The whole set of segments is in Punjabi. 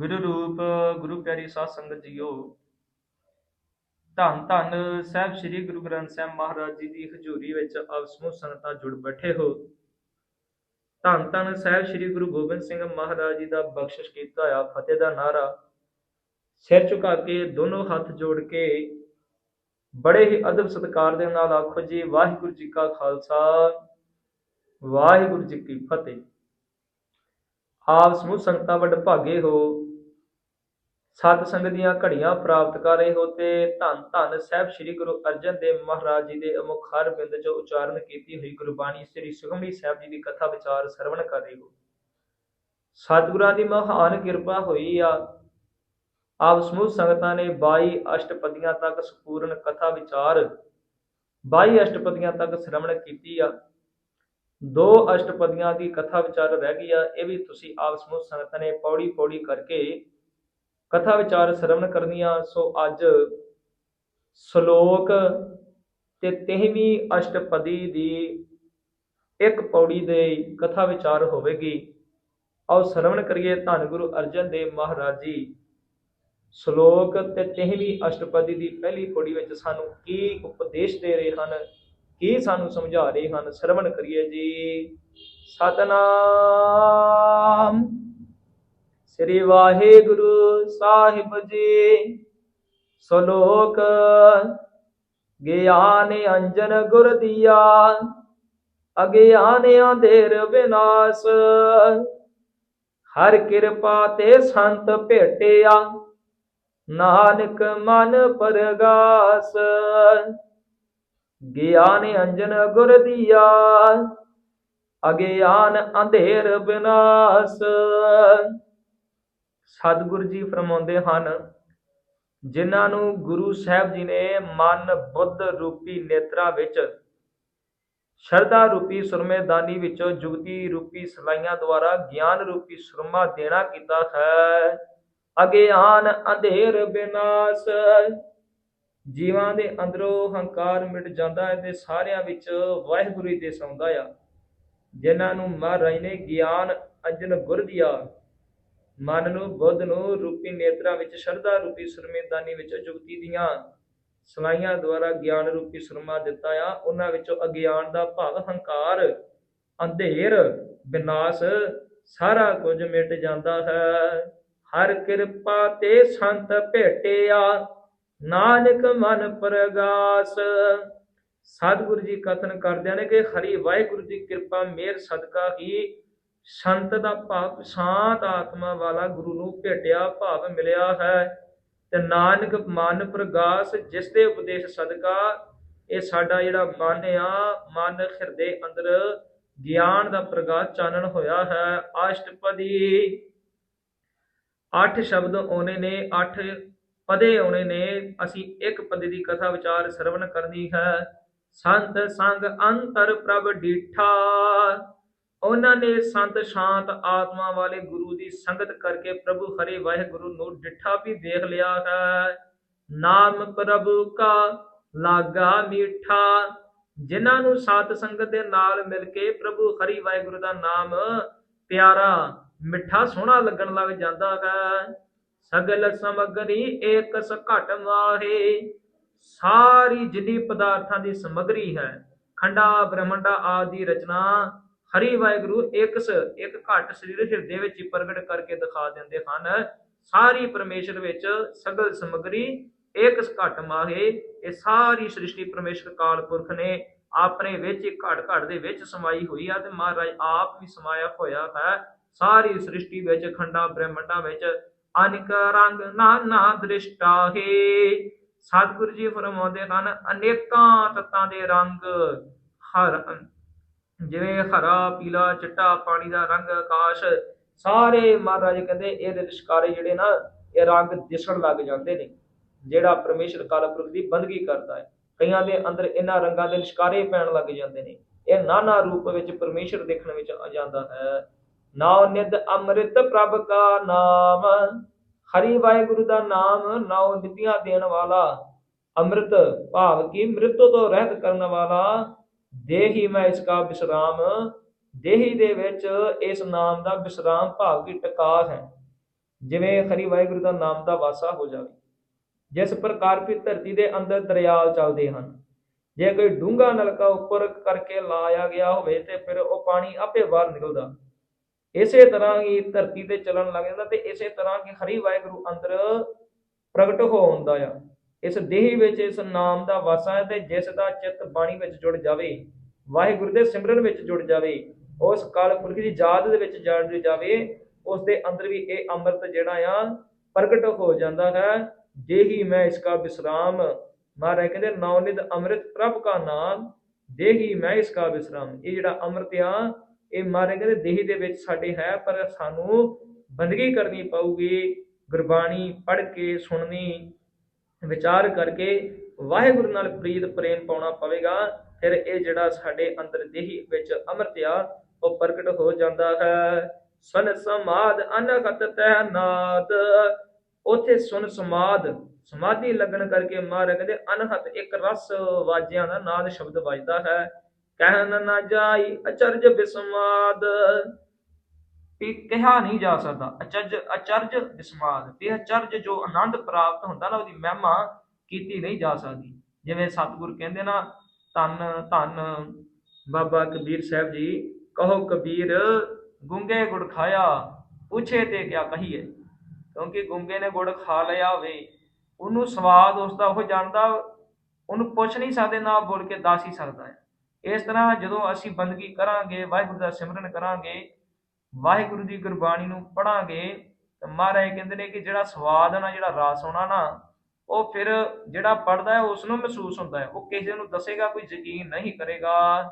ਗੁਰੂ ਰੂਪ, ਗੁਰੂ ਪਿਆਰੀ ਸਾਧ ਸੰਗਤ ਜੀਓ। ਧੰਨ ਧੰਨ ਸਾਹਿਬ ਸ੍ਰੀ ਗੁਰੂ ਗ੍ਰੰਥ ਸਾਹਿਬ ਮਹਾਰਾਜ ਜੀ ਦੀ ਹਜ਼ੂਰੀ ਵਿੱਚ ਆਪ ਸੰਗਤਾਂ ਜੁੜ ਬੈਠੇ ਹੋ। ਧੰਨ ਧੰਨ ਸਾਹਿਬ ਸ੍ਰੀ ਗੁਰੂ ਗੋਬਿੰਦ ਸਿੰਘ ਮਹਾਰਾਜ ਜੀ ਦਾ ਬਖਸ਼ਿਸ਼ ਕੀਤਾ ਹੋਇਆ ਫਤਿਹ ਦਾ ਨਾਰਾ ਸਿਰ ਝੁਕਾ ਕੇ ਦੋਨੋਂ ਹੱਥ ਜੋੜ ਕੇ ਬੜੇ ਹੀ ਅਦਬ ਸਤਿਕਾਰ ਦੇ ਨਾਲ ਆਖੋ ਜੀ, ਵਾਹਿਗੁਰੂ ਜੀ ਕਾ ਖਾਲਸਾ, ਵਾਹਿਗੁਰੂ ਜੀ ਕੀ ਫਤਿਹ। ਆਪ ਸਮੂਹ ਸੰਗਤਾਂ ਵੱਡ ਭਾਗੇ ਹੋ। ਸਤ ਸੰਗਤ ਦੀਆਂ ਘੜੀਆਂ ਪ੍ਰਾਪਤ ਕਰ ਰਹੇ ਹੋ ਤੇ ਧੰਨ ਧੰਨ ਸਾਹਿਬ ਸ੍ਰੀ ਗੁਰੂ ਅਰਜਨ ਦੇਵ ਮਹਾਰਾਜ ਜੀ ਦੇ ਅਮੁਖ ਹਰ ਬਿੰਦ ਚ ਉਚਾਰਨ ਕੀਤੀ ਹੋਈ ਗੁਰਬਾਣੀ ਸ੍ਰੀ ਸੁਖਮਨੀ ਸਾਹਿਬ ਜੀ ਦੀ ਕਥਾ ਵਿਚਾਰ ਸਰਵਣ ਕਰ ਰਹੇ ਹੋ। ਸਤਿਗੁਰਾਂ ਦੀ ਮਹਾਨ ਕਿਰਪਾ ਹੋਈ ਆ। ਆਪ ਸਮੂਹ ਸੰਗਤਾਂ ਨੇ 22 ਅਸ਼ਟਪਦੀਆਂ ਤੱਕ ਸੰਪੂਰਨ ਕਥਾ ਵਿਚਾਰ 22 ਅਸ਼ਟਪਦੀਆਂ ਤੱਕ ਸ਼ਰਵਣ ਕੀਤੀ ਆ। ਦੋ ਅਸ਼ਟਪਦੀਆਂ ਦੀ ਕਥਾ ਵਿਚਾਰ ਰਹਿ ਗਈ ਆ, ਇਹ ਵੀ ਤੁਸੀਂ ਆਪ ਸਮੂਹ ਸੰਗਤਾਂ ਨੇ ਪੌੜੀ ਪੌੜੀ ਕਰਕੇ ਕਥਾ ਵਿਚਾਰ ਸ਼ਰਵਣ ਕਰਨੀਆਂ, ਸੋ ਅੱਜ ਸ਼ਲੋਕ ਤੇ ਤੇਹਵੀਂ ਅਸ਼ਟਪਦੀ ਦੀ ਇੱਕ ਪੌੜੀ ਦੇ ਕਥਾ ਵਿਚਾਰ ਹੋਵੇਗੀ। ਆਓ ਸ਼ਰਵਣ ਕਰੀਏ ਧੰਨ ਗੁਰੂ ਅਰਜਨ ਦੇਵ ਮਹਾਰਾਜ ਜੀ। ਸ਼ਲੋਕ ਤੇ ਤੇਹਵੀਂ ਅਸ਼ਟਪਦੀ ਦੀ ਪਹਿਲੀ ਪੌੜੀ ਵਿੱਚ ਸਾਨੂੰ ਕੀ ਉਪਦੇਸ਼ ਦੇ ਰਹੇ ਹਨ, ਕੀ ਸਾਨੂੰ ਸਮਝਾ ਰਹੇ ਹਨ, ਸ਼ਰਵਣ ਕਰੀਏ ਜੀ। ਸਤਨਾਮ। ਸ੍ਰੀ ਵਾਹਿਗੁਰੂ ਸਾਹਿਬ ਜੀ। ਸ਼ਲੋਕ, ਗਿਆਨ ਅੰਜਨ ਗੁਰ ਦੀਆ ਅਗਿਆਨ ਅੰਧੇਰ ਵਿਨਾਸ਼ ਹਰ ਕਿਰਪਾ ਤੇ ਸੰਤ ਭੇਟਿਆ, ਨਾਨਕ ਮਨ ਪਰਗਾਸ। ਗਿਆਨ ਅੰਜਨ ਗੁਰ ਦੀਆ, ਅਗਿਆਨ ਅੰਧੇਰ ਵਿਨਾਸ਼ ਸਤਿਗੁਰੂ ਜੀ ਫਰਮਾਉਂਦੇ ਹਨ, ਜਿਨ੍ਹਾਂ ਨੂੰ ਗੁਰੂ ਸਾਹਿਬ ਜੀ ਨੇ ਮਨ ਬੁੱਧ ਰੂਪੀ ਨੇਤਰਾਂ ਵਿੱਚ, ਸ਼ਰਧਾ ਰੂਪੀ ਸੁਰਮੇਦਾਨੀ ਵਿੱਚੋਂ ਜੁਗਤੀ ਰੂਪੀ ਸਲਾਈਆਂ ਦੁਆਰਾ ਗਿਆਨ ਰੂਪੀ ਸੁਰਮਾ ਦੇਣਾ ਕੀਤਾ ਹੈ। ਅਗਿਆਨ ਅੰਧੇਰ ਵਿਨਾਸ਼ ਜੀਵਾਂ ਦੇ ਅੰਦਰੋਂ ਹੰਕਾਰ ਮਿਟ ਜਾਂਦਾ ਹੈ ਤੇ ਸਾਰਿਆਂ ਵਿੱਚ ਵਾਹਿਗੁਰੂ ਹੀ ਦੇ ਸੌਂਦਾ ਆ, ਜਿਨ੍ਹਾਂ ਨੂੰ ਮਹਾਰਾਜ ਨੇ ਗਿਆਨ ਅੰਜਨ ਗੁਰ ਦਿਆ। ਮਨ ਨੂੰ ਬੁੱਧ ਨੂੰ ਰੂਪੀ ਨੇਤਰਾਂ ਵਿੱਚ, ਸ਼ਰਧਾ ਰੂਪੀ ਸੁਰਮੇਦਾਨੀ ਵਿੱਚ ਜੁਗਤੀ ਦੀਆਂ ਸਲਾਈਆਂ ਦੁਆਰਾ ਗਿਆਨ ਰੂਪੀ ਸੁਰਮਾ ਦਿੱਤਾ ਆ, ਉਹਨਾਂ ਵਿੱਚੋਂ ਅਗਿਆਨ ਦਾ ਭਾਵ ਹੰਕਾਰ, ਅੰਧੇਰ ਵਿਨਾਸ਼ ਸਾਰਾ ਕੁਝ ਮਿਟ ਜਾਂਦਾ ਹੈ। ਹਰ ਕਿਰਪਾ ਤੇ ਸੰਤ ਭੇਟਿਆ, ਨਾਨਕ ਮਨ ਪ੍ਰਗਾਸ। ਸਤਿਗੁਰੂ ਜੀ ਕਥਨ ਕਰਦੇ ਨੇ ਕਿ ਹਰੀ ਵਾਹਿਗੁਰੂ ਦੀ ਕਿਰਪਾ, ਮੇਰ ਸਦਕਾ ਹੀ ਸੰਤ ਦਾ ਭਾਵ, ਸ਼ਾਂਤ ਆਤਮਾ ਵਾਲਾ ਗੁਰੂ ਨੂੰ ਭੇਟਿਆ ਭਾਵ ਮਿਲਿਆ ਹੈ। ਤੇ ਨਾਨਕ ਮਨ ਪ੍ਰਗਾਸ, ਜਿਸ ਦੇ ਉਪਦੇਸ਼ ਸਦਕਾ ਇਹ ਸਾਡਾ ਜਿਹੜਾ ਮਨ ਆ, ਮਨ ਹਿਰਦੇ ਅੰਦਰ ਗਿਆਨ ਦਾ ਪ੍ਰਗਾਸ ਚਾਨਣ ਹੋਇਆ ਹੈ। ਅਸ਼ਟਪਦੀ ਅੱਠ ਸ਼ਬਦ ਆਉਣੇ ਨੇ, ਅੱਠ ਪਦੇ ਆਉਣੇ ਨੇ, ਅਸੀਂ ਇੱਕ ਪਦੇ ਦੀ ਕਥਾ ਵਿਚਾਰ ਸਰਵਣ ਕਰਨੀ ਹੈ। ਸੰਤ ਸੰਗ ਅੰਤਰ ਪ੍ਰਭ ਡੀਠਾ। ਉਹਨਾਂ ਨੇ ਸੰਤ ਸ਼ਾਂਤ ਆਤਮਾ ਵਾਲੇ ਗੁਰੂ ਦੀ ਸੰਗਤ ਕਰਕੇ ਪ੍ਰਭੂ ਹਰੇ ਵਾਹਿਗੁਰੂ ਨੂੰ ਡਿਠਾ ਵੀ ਦੇਖ ਲਿਆ ਹੈ। ਨਾਮ ਪ੍ਰਭੂ ਕਾ ਲਾਗਾ ਮੀਠਾ। ਜਿਨ੍ਹਾਂ ਨੂੰ ਸਾਤ ਸੰਗਤ ਦੇ ਨਾਲ ਮਿਲ ਕੇ ਪ੍ਰਭੂ ਹਰੀ ਵਾਹਿਗੁਰੂ ਦਾ ਨਾਮ ਪਿਆਰਾ, ਮਿੱਠਾ, ਸੋਹਣਾ ਲੱਗਣ ਲੱਗ ਜਾਂਦਾ ਹੈ। ਸਗਲ ਸਮਗਰੀ ਏਕ ਘਟ ਮਾਹੇ ਸਾਰੀ ਜਿੰਨੀ ਪਦਾਰਥਾਂ ਦੀ ਸਮਗਰੀ ਹੈ, ਖੰਡਾ, ਬ੍ਰਹਮੰਡਾ ਆਦਿ ਰਚਨਾ ਹਰੀ ਵਾਹਿਗੁਰੂ ਇੱਕ ਸ, ਇੱਕ ਘਟ ਸਰੀਰ ਹਿਰਦੇ ਵਿੱਚ ਪ੍ਰਗਟ ਕਰਕੇ ਦਿਖਾ ਦਿੰਦੇ ਹਨ। ਸਾਰੀ ਪਰਮੇਸ਼ਰ ਵਿੱਚ ਸਗਲ ਸਮਗਰੀ, ਇੱਕ ਘਟ ਮਾਹੇ, ਇਹ ਸਾਰੀ ਸ੍ਰਿਸ਼ਟੀ ਪਰਮੇਸ਼ਰ ਕਾਲ ਪੁਰਖ ਨੇ ਆਪਣੇ ਵਿੱਚ ਘਟ ਘਟ ਦੇ ਵਿੱਚ ਸਮਾਈ ਹੋਈ ਆ ਤੇ ਮਹਾਰਾਜ ਆਪ ਵੀ ਸਮਾਇਆ ਹੋਇਆ ਹੈ। ਸਾਰੀ ਸ੍ਰਿਸ਼ਟੀ ਵਿੱਚ, ਖੰਡਾ, ਬ੍ਰਹਮੰਡਾ ਵਿੱਚ ਅਨੇਕ ਰੰਗ, ਨਾਨਾ ਦ੍ਰਿਸ਼ਟਾ ਹੈ। ਸਤਿਗੁਰੂ ਜੀ ਫਰਮਾਉਂਦੇ ਹਨ, ਅਨੇਕਾਂ ਤਤਾਂ ਦੇ ਰੰਗ ਹਰ ਜਿਵੇਂ ਹਰਾ, ਪੀਲਾ, ਚਿੱਟਾ, ਪਾਣੀ ਦਾ ਰੰਗ ਆਕਾਸ਼, ਸਾਰੇ ਮਹਾਰਾਜ ਕਹਿੰਦੇ ਇਹਦੇ ਲਿਸ਼ਕਾਰੇ ਜਿਹੜੇ ਨਾ, ਇਹ ਰੰਗ ਦਿਸਣ ਲੱਗ ਜਾਂਦੇ ਨੇ, ਜਿਹੜਾ ਪਰਮੇਸ਼ਰ ਕਾਲਪੁਰਖ ਦੀ ਬੰਦਗੀ ਕਰਦਾ ਹੈ। ਕਈਆਂ ਦੇ ਅੰਦਰ ਇਹਨਾਂ ਰੰਗਾਂ ਦੇ ਲਿਸ਼ਕਾਰੇ ਪੈਣ ਲੱਗ ਜਾਂਦੇ ਨੇ। ਇਹ ਨਾਨਾ ਰੂਪ ਵਿੱਚ ਪਰਮੇਸ਼ਰ ਦੇਖਣ ਵਿੱਚ ਆ ਜਾਂਦਾ ਹੈ। ਨਾਉ ਨਿਦ ਅੰਮ੍ਰਿਤ ਪ੍ਰਭ ਕਾ ਨਾਮ, ਹਰੀ ਵਾਹਿਗੁਰੂ ਦਾ ਨਾਮ ਨਾਉ ਨਿਤੀਆਂ ਦੇਣ ਵਾਲਾ, ਅੰਮ੍ਰਿਤ ਭਾਵ ਕੀ ਮ੍ਰਿਤੂ ਤੋਂ ਰਹਿਤ ਕਰਨ ਵਾਲਾ ਦੇਹੀ ਮੈਂ ਇਸ ਕਾ ਵਿਸਰਾਮ ਦੇਹੀ ਦੇ ਵਿੱਚ ਇਸ ਨਾਮ ਦਾ ਵਿਸਰਾਮ ਭਾਵ ਕੀ ਟਿਕਾ ਹੈ। ਜਿਵੇਂ ਹਰੀ ਵਾਹਿਗੁਰੂ ਦਾ ਨਾਮ ਦਾ ਵਾਸਾ ਹੋ ਜਾਵੇ। ਜਿਸ ਪ੍ਰਕਾਰ ਵੀ ਧਰਤੀ ਦੇ ਅੰਦਰ ਦਰਿਆਲ ਚੱਲਦੇ ਹਨ। ਜੇ ਕੋਈ ਡੂੰਘਾ ਨਲਕਾ ਉੱਪਰ ਕਰਕੇ ਲਾਇਆ ਗਿਆ ਹੋਵੇ ਤੇ ਫਿਰ ਉਹ ਪਾਣੀ ਆਪੇ ਬਾਹਰ ਨਿਕਲਦਾ। ਇਸੇ ਤਰ੍ਹਾਂ ਹੀ ਧਰਤੀ ਤੇ ਚੱਲਣ ਲੱਗ ਜਾਂਦਾ ਤੇ ਇਸੇ ਤਰ੍ਹਾਂ ਕਿ ਹਰੀ ਵਾਹਿਗੁਰੂ ਅੰਦਰ ਪ੍ਰਗਟ ਹੋ ਹੁੰਦਾ ਆ। ਇਸ ਦੇਹੀ ਵਿੱਚ ਇਸ ਨਾਮ ਦਾ ਵਾਸਾ ਹੈ ਤੇ ਜਿਸ ਦਾ ਚਿੱਤ ਬਾਣੀ ਵਿੱਚ ਜੁੜ ਜਾਵੇ, ਵਾਹਿਗੁਰੂ ਦੇ ਸਿਮਰਨ ਵਿੱਚ ਜੁੜ ਜਾਵੇ, ਉਸ ਕਾਲ ਪੁਰਖ ਦੀ ਯਾਦ ਦੇ ਵਿੱਚ ਜੁੜ ਜਾਵੇ, ਉਸ ਦੇ ਅੰਦਰ ਵੀ ਇਹ ਅੰਮ੍ਰਿਤ ਜਿਹੜਾ ਆ ਪ੍ਰਗਟ ਹੋ ਜਾਂਦਾ ਹੈ। ਦੇਹੀ ਮੈਂ ਇਸ ਕਾ ਵਿਸਰਾਮ ਮਹਾਰਾਜ ਕਹਿੰਦੇ ਨੌਨਿਦ ਅੰਮ੍ਰਿਤ ਪ੍ਰਭ ਕਾ ਨਾਮ, ਦੇਹੀ ਮੈਂ ਇਸ ਕਾ ਵਿਸਰਾਮ ਇਹ ਜਿਹੜਾ ਅੰਮ੍ਰਿਤ ਆ, ਇਹ ਮਹਾਰਾਜ ਕਹਿੰਦੇ ਦੇਹੀ ਦੇ ਵਿੱਚ ਸਾਡੇ ਹੈ, ਪਰ ਸਾਨੂੰ ਬੰਦਗੀ ਕਰਨੀ ਪਊਗੀ, ਗੁਰਬਾਣੀ ਪੜ੍ਹ ਕੇ ਸੁਣਨੀ ਵਿਚਾਰ ਕਰਕੇ ਵਾਹਿਗੁਰੂ ਨਾਲ ਪ੍ਰੀਤ ਪ੍ਰੇਮ ਪਾਉਣਾ ਪਵੇਗਾ, ਫਿਰ ਇਹ ਜਿਹੜਾ ਸਾਡੇ ਅੰਦਰ ਦੇਹੀ ਵਿੱਚ ਅੰਮ੍ਰਿਤ ਆ, ਉਹ ਪ੍ਰਗਟ ਹੋ ਜਾਂਦਾ ਹੈ। ਸਨ ਸਮਾਦ ਅਨਗਤ ਤਹਿ ਨਾਦ। ਉਥੇ ਸੁਨ ਸਮਾਦ, ਸਮਾਧੀ ਲੱਗਣ ਕਰਕੇ ਮਹਾਰਾਜ ਕਹਿੰਦੇ ਅਨਹਤ ਇੱਕ ਰਸ ਵਾਜਿਆਂ ਦਾ ਨਾਦ ਸ਼ਬਦ ਵੱਜਦਾ ਹੈ। ਕਹਿਣ ਨਾ ਜਾਈ ਅਚਰਜ ਬਿਸਮਾਦ। ਵੀ ਕਿਹਾ ਨਹੀਂ ਜਾ ਸਕਦਾ। ਅਚਰਜ ਅਚਰਜ ਬਿਸਮਾਦ ਤੇ ਅਚਰਜ ਜੋ ਆਨੰਦ ਪ੍ਰਾਪਤ ਹੁੰਦਾ ਨਾ, ਉਹਦੀ ਮਹਿਮਾ ਕੀਤੀ ਨਹੀਂ ਜਾ ਸਕਦੀ। ਜਿਵੇਂ ਸਤਿਗੁਰ ਕਹਿੰਦੇ ਨਾ, ਧੰਨ ਧੰਨ ਬਾਬਾ ਕਬੀਰ ਸਾਹਿਬ ਜੀ, ਕਹੋ ਕਬੀਰ, ਗੁੰਗੇ ਗੁੜ ਖਾਇਆ, ਪੁੱਛੇ ਤੇ ਕਿਆ ਕਹੀਏ। ਕਿਉਂਕਿ ਗੁੰਗੇ ਨੇ ਗੁੜ ਖਾ ਲਿਆ ਹੋਵੇ ਉਹਨੂੰ ਸਵਾਦ ਉਸ ਦਾ ਉਹ ਜਾਣਦਾ, ਉਹਨੂੰ ਪੁੱਛ ਨਹੀਂ ਸਕਦੇ, ਨਾ ਬੋਲ ਕੇ ਦੱਸ ਹੀ ਸਕਦਾ ਹੈ। ਇਸ ਤਰ੍ਹਾਂ ਜਦੋਂ ਅਸੀਂ ਬੰਦਗੀ ਕਰਾਂਗੇ, ਵਾਹਿਗੁਰੂ ਦਾ ਸਿਮਰਨ ਕਰਾਂਗੇ ਵਾਹਿਗੁਰੂ ਦੀ ਗੁਰਬਾਣੀ ਨੂੰ ਪੜਾਂਗੇ ਤਾਂ ਮਹਾਰਾਜ ਕਹਿੰਦੇ ਨੇ ਕਿ ਜਿਹੜਾ ਸਵਾਦ ਹੈ ਨਾ, ਜਿਹੜਾ ਰਸ ਹੋਣਾ ਨਾ, ਉਹ ਫਿਰ ਜਿਹੜਾ ਪੜਦਾ ਹੈ ਉਸ ਨੂੰ ਮਹਿਸੂਸ ਹੁੰਦਾ ਹੈ। ਉਹ ਕਿਸੇ ਨੂੰ ਦੱਸੇਗਾ, ਕੋਈ ਯਕੀਨ ਨਹੀਂ ਕਰੇਗਾ।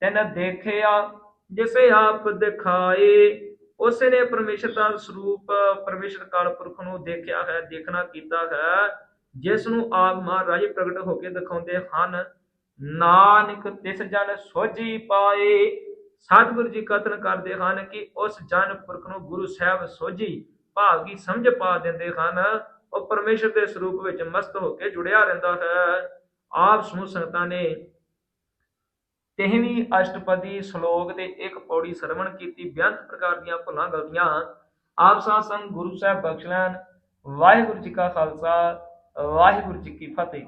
ਤੈਨ ਦੇਖਿਆ ਜਿਸੇ ਆਪ ਦਿਖਾਏ, ਉਸੇ ਨੇ ਪਰਮੇਸ਼ਰ ਦਾ ਸਰੂਪ, ਪਰਮੇਸ਼ਰ ਕਾਲ ਪੁਰਖ ਨੂੰ ਦੇਖਿਆ ਹੈ, ਦੇਖਣਾ ਕੀਤਾ ਹੈ। ਜਿਸ ਨੂੰ ਆਪ ਮਹਾਰਾਜ ਪ੍ਰਗਟ ਹੋ ਕੇ ਦਿਖਾਉਂਦੇ ਹਨ, ਨਾਨਕ ਤਿਸ ਜਨ ਸੋਝੀ ਪਾਏ। ਸਤਿਗੁਰੂ ਜੀ ਕਥਨ ਕਰਦੇ ਹਨ ਕਿ ਉਸ ਜਨ ਪੁਰਖ ਨੂੰ ਗੁਰੂ ਸਾਹਿਬ ਸੋਝੀ ਭਾਵ ਕੀ ਸਮਝ ਪਾ ਦਿੰਦੇ ਹਨ। ਉਹ ਪਰਮੇਸ਼ਰ ਦੇ ਸਰੂਪ ਵਿੱਚ ਮਸਤ ਹੋ ਕੇ ਜੁੜਿਆ ਰਹਿੰਦਾ ਹੈ। ਆਪ ਸਮੂਹ ਸੰਗਤਾਂ ਨੇ ਤੇਹਵੀਂ ਅਸ਼ਟਪਦੀ ਸ਼ਲੋਕ ਤੇ ਇੱਕ ਪੌੜੀ ਸਰਵਣ ਕੀਤੀ, ਬੇਅੰਤ ਪ੍ਰਕਾਰ ਦੀਆਂ ਭੁੱਲਾਂ ਗਲਤੀਆਂ। ਆਪ ਸਾਧ ਸੰਗ ਗੁਰੂ ਸਾਹਿਬ ਬਖਸ਼ ਲੈਣ। ਵਾਹਿਗੁਰੂ ਜੀ ਕਾ ਖਾਲਸਾ, ਵਾਹਿਗੁਰੂ ਜੀ ਕੀ ਫਤਿਹ।